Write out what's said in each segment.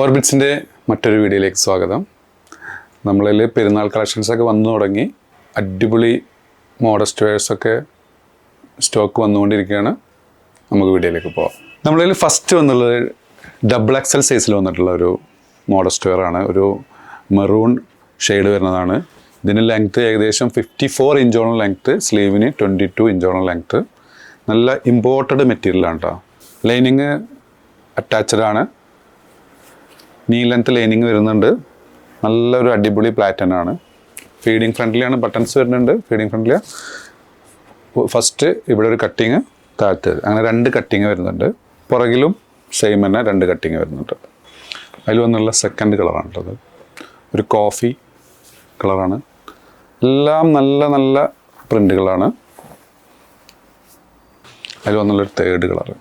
ഓർബിറ്റ്സിന്റെ മറ്റൊരു വീഡിയോയിലേക്ക് സ്വാഗതം. നമ്മളിൽ പെരുന്നാൾ കളക്ഷൻസൊക്കെ വന്നു തുടങ്ങി അടിപൊളി മോഡസ്റ്റ് വെയർസൊക്കെ സ്റ്റോക്ക് വന്നുകൊണ്ടിരിക്കുകയാണ്. നമുക്ക് വീഡിയോയിലേക്ക് പോവാം. നമ്മളിൽ ഫസ്റ്റ് വന്നുള്ളത് ഡബിൾ എക്സൽ സൈസിൽ വന്നിട്ടുള്ള ഒരു മോഡസ്റ്റ് വെയർ ആണ്. ഒരു മെറൂൺ ഷെയ്ഡ് വരുന്നതാണ്. ഇതിന് ലെങ്ത്ത് ഏകദേശം ഫിഫ്റ്റി ഫോർ ഇഞ്ചോളം ലെങ്ത്ത് സ്ലീവിന് ട്വന്റി ടു ഇഞ്ചോളം ലെങ്ത്ത് നല്ല ഇമ്പോർട്ടഡ് മെറ്റീരിയലാണ് കേട്ടോ ലൈനിങ് അറ്റാച്ചഡ് ആണ്. നീ ലെങ്ത് ലൈനിങ് വരുന്നുണ്ട്. നല്ലൊരു അടിപൊളി പ്ലാറ്റേൺ ആണ്. ഫീഡിങ് ഫ്രണ്ട്ലിയാണ് ബട്ടൺസ് വരുന്നുണ്ട്. ഫീഡിങ് ഫ്രണ്ട്ലിയ ഫസ്റ്റ് ഇവിടെ ഒരു കട്ടിങ് താഴത്ത് അങ്ങനെ രണ്ട് കട്ടിങ് വരുന്നുണ്ട്. പുറകിലും സെയിം തന്നെ രണ്ട് കട്ടിങ് വരുന്നുണ്ട്. അതിൽ വന്നുള്ള സെക്കൻഡ് കളറാണ് കേട്ടത് ഒരു കോഫി കളറാണ് എല്ലാം നല്ല നല്ല പ്രിന്റുകളാണ് അതിൽ വന്നുള്ളൊരു തേർഡ് കളറ്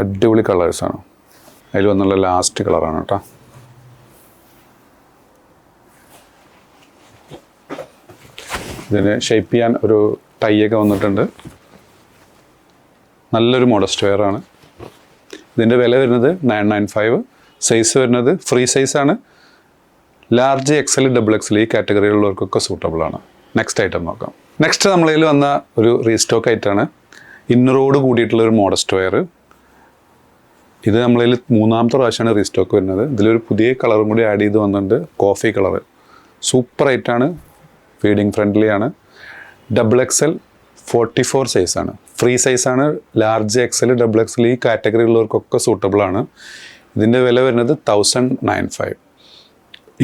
അടിപൊളി കളേഴ്സാണ് അതിൽ വന്നുള്ള ലാസ്റ്റ് കളറാണ് കേട്ടോ ഇതിന് ഷേപ്പ് ചെയ്യാൻ ഒരു ടൈയൊക്കെ വന്നിട്ടുണ്ട്. നല്ലൊരു മോഡസ്റ്റ് വെയറാണ് ഇതിന്റെ വില വരുന്നത് നയൻ നയൻ ഫൈവ് സൈസ് വരുന്നത് ഫ്രീ സൈസാണ് ലാർജ് എക്സൽ ഡബിൾ എക്സൽ ഈ കാറ്റഗറിയിലുള്ളവർക്കൊക്കെ സൂട്ടബിൾ ആണ്. നെക്സ്റ്റ് ഐറ്റം നോക്കാം. നെക്സ്റ്റ് നമ്മളതിൽ വന്ന ഒരു റീസ്റ്റോക്ക് ആയിട്ടാണ് ഇന്നറോട് കൂടിയിട്ടുള്ള ഒരു മോഡസ്റ്റ് വെയർ ഇത് നമ്മളിൽ മൂന്നാമത്തെ പ്രാവശ്യമാണ് റീസ്റ്റോക്ക് വരുന്നത്. ഇതിലൊരു പുതിയ കളറും കൂടി ആഡ് ചെയ്ത് വന്നിട്ടുണ്ട്. കോഫി കളർ സൂപ്പർ ആയിട്ടാണ് ഫീഡിങ് ഫ്രണ്ട്ലി ആണ്. ഡബിൾ എക്സൽ ഫോർട്ടി ഫോർ സൈസാണ് ഫ്രീ സൈസാണ് ലാർജ് എക്സൽ ഡബിൾ എക്സൽ ഈ കാറ്റഗറി ഉള്ളവർക്കൊക്കെ സൂട്ടബിൾ ആണ്. ഇതിന്റെ വില വരുന്നത് തൗസൻഡ് നയൻ ഫൈവ്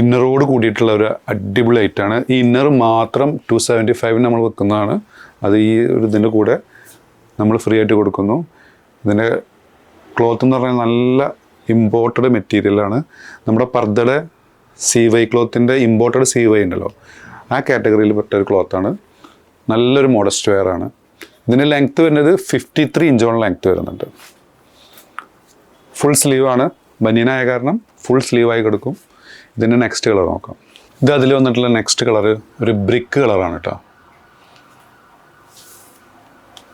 ഇന്നറോട് കൂടിയിട്ടുള്ള ഒരു അടിപൊളി ഐറ്റാണ് ഈ ഇന്നർ മാത്രം ടു സെവന്റി ഫൈവിന് നമ്മൾ വെക്കുന്നതാണ്. അത് ഈ ഒരു ഇതിന്റെ കൂടെ നമ്മൾ ഫ്രീ ആയിട്ട് കൊടുക്കുന്നു. ഇതിന്റെ ക്ലോത്ത് എന്ന് പറഞ്ഞാൽ നല്ല ഇമ്പോർട്ടഡ് മെറ്റീരിയലാണ് നമ്മുടെ പർദ്ദയുടെ സി വൈ ക്ലോത്തിന്റെ ഇമ്പോർട്ടഡ് സി വൈ ഉണ്ടല്ലോ. ആ കാറ്റഗറിയിൽ പെട്ട ഒരു ക്ലോത്താണ് നല്ലൊരു മോഡസ്റ്റ് വെയർ ആണ്. ഇതിന്റെ ലെങ്ത്ത് വരുന്നത് ഫിഫ്റ്റി ത്രീ ഇഞ്ചോളം ലെങ്ത്ത് വരുന്നുണ്ട്. ഫുൾ സ്ലീവ് ആണ്. ബനിയനായ കാരണം ഫുൾ സ്ലീവായി കൊടുക്കും. ഇതിന്റെ നെക്സ്റ്റ് കളർ നോക്കാം. ഇത് അതിൽ വന്നിട്ടുള്ള നെക്സ്റ്റ് കളർ ഒരു ബ്രിക്ക് കളറാണ് കേട്ടോ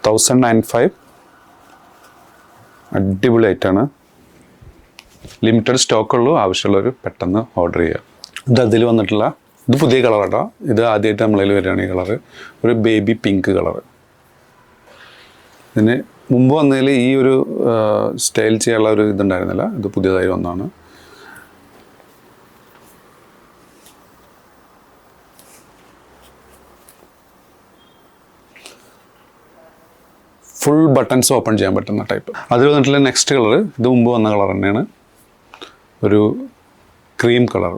തൗസൻഡ് നയൻ ഫൈവ് അടിപൊളി ആയിട്ടാണ് ലിമിറ്റഡ് സ്റ്റോക്ക് ഉള്ളൂ. ആവശ്യമുള്ളവർ പെട്ടെന്ന് ഓർഡർ ചെയ്യുക. ഇത് അതിൽ വന്നിട്ടുള്ള ഇത് പുതിയ കളർ കേട്ടോ ഇത് ആദ്യമായിട്ട് നമ്മളതിൽ വരികയാണ് ഈ കളറ് ഒരു ബേബി പിങ്ക് കളറ് ഇതിന് മുമ്പ് വന്നതിൽ ഈ ഒരു സ്റ്റൈൽ ചെയ്യാനുള്ള ഒരു ഇതുണ്ടായിരുന്നില്ല. ഇത് പുതിയതായി വന്നതാണ്. ഫുൾ ബട്ടൺസ് ഓപ്പൺ ചെയ്യാൻ പറ്റുന്ന ടൈപ്പ് അതിൽ വന്നിട്ടുള്ള നെക്സ്റ്റ് കളർ ഇത് മുമ്പ് വന്ന കളർ തന്നെയാണ്. ഒരു ക്രീം കളർ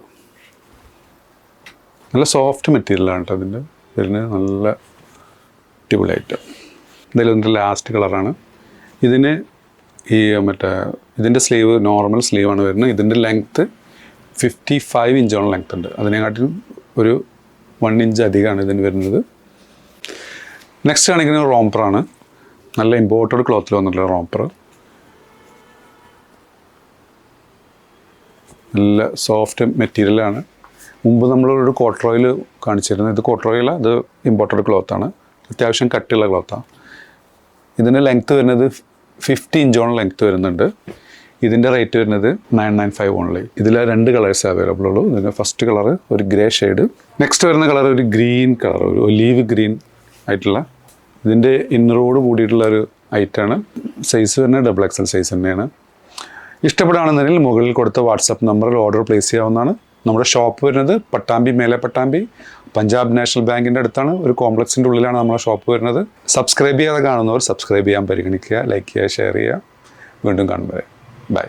നല്ല സോഫ്റ്റ് മെറ്റീരിയലാണ് കേട്ടോ അതിന്റെ ഇതിന് നല്ല അടിപൊളിയായിട്ട്. ഇതിൽ വന്നിട്ട് ലാസ്റ്റ് കളറാണ് ഇതിന് ഈ മറ്റേ ഇതിന്റെ സ്ലീവ് നോർമൽ സ്ലീവാണ് വരുന്നത്. ഇതിന്റെ ലെങ്ത്ത് ഫിഫ്റ്റി ഫൈവ് ഇഞ്ചോളം ലെങ്ത് ഉണ്ട്. അതിനെക്കാട്ടിലും ഒരു വൺ ഇഞ്ച് അധികമാണ് ഇതിന് വരുന്നത്. നെക്സ്റ്റ് കാണിക്കുന്നത് റോംപ്പറാണ് നല്ല ഇമ്പോർട്ടഡ് ക്ലോത്തിൽ വന്നിട്ടുള്ള റോപ്പർ നല്ല സോഫ്റ്റ് മെറ്റീരിയലാണ് മുമ്പ് നമ്മളൊരു കോട്ടറോയിൽ കാണിച്ചിരുന്നത്. ഇത് കോട്രോയില അത് ഇമ്പോർട്ടഡ് ക്ലോത്താണ് അത്യാവശ്യം കട്ടിയുള്ള ക്ലോത്താണ് ഇതിന്റെ ലെങ്ത്ത് വരുന്നത് ഫിഫ്റ്റി ഇഞ്ചോളം ലെങ്ത്ത് വരുന്നുണ്ട്. ഇതിന്റെ റേറ്റ് വരുന്നത് നയൻ നയൻ ഫൈവ് ഓൺലി ഇതിൽ രണ്ട് കളേഴ്സ് അവൈലബിൾ ഉള്ളൂ. ഇതിന്റെ ഫസ്റ്റ് കളർ ഒരു ഗ്രേ ഷെയ്ഡ് നെക്സ്റ്റ് വരുന്ന കളർ ഒരു ഗ്രീൻ കളർ ഒരു ഒലീവ് ഗ്രീൻ ആയിട്ടുള്ള ഇതിന്റെ ഇന്നറോട് കൂടിയിട്ടുള്ള ഒരു ഐറ്റാണ് സൈസ് വരുന്നത് ഡബിൾ എക്സൽ സൈസ് തന്നെയാണ്. ഇഷ്ടപ്പെടുകയാണെന്നുണ്ടെങ്കിൽ മുകളിൽ കൊടുത്ത വാട്സപ്പ് നമ്പറിൽ ഓർഡർ പ്ലേസ് ചെയ്യാവുന്നതാണ്. നമ്മുടെ ഷോപ്പ് വരുന്നത് പട്ടാമ്പി മേലെ പട്ടാമ്പി പഞ്ചാബ് നാഷണൽ ബാങ്കിന്റെ അടുത്താണ്. ഒരു കോംപ്ലക്സിന്റെ ഉള്ളിലാണ് നമ്മുടെ ഷോപ്പ് വരുന്നത്. സബ്സ്ക്രൈബ് ചെയ്യാതെ കാണുന്നവർ സബ്സ്ക്രൈബ് ചെയ്യാൻ പരിഗണിക്കുക ലൈക്ക് ചെയ്യുക ഷെയർ ചെയ്യുക. വീണ്ടും കാണുമ്പോൾ ബൈ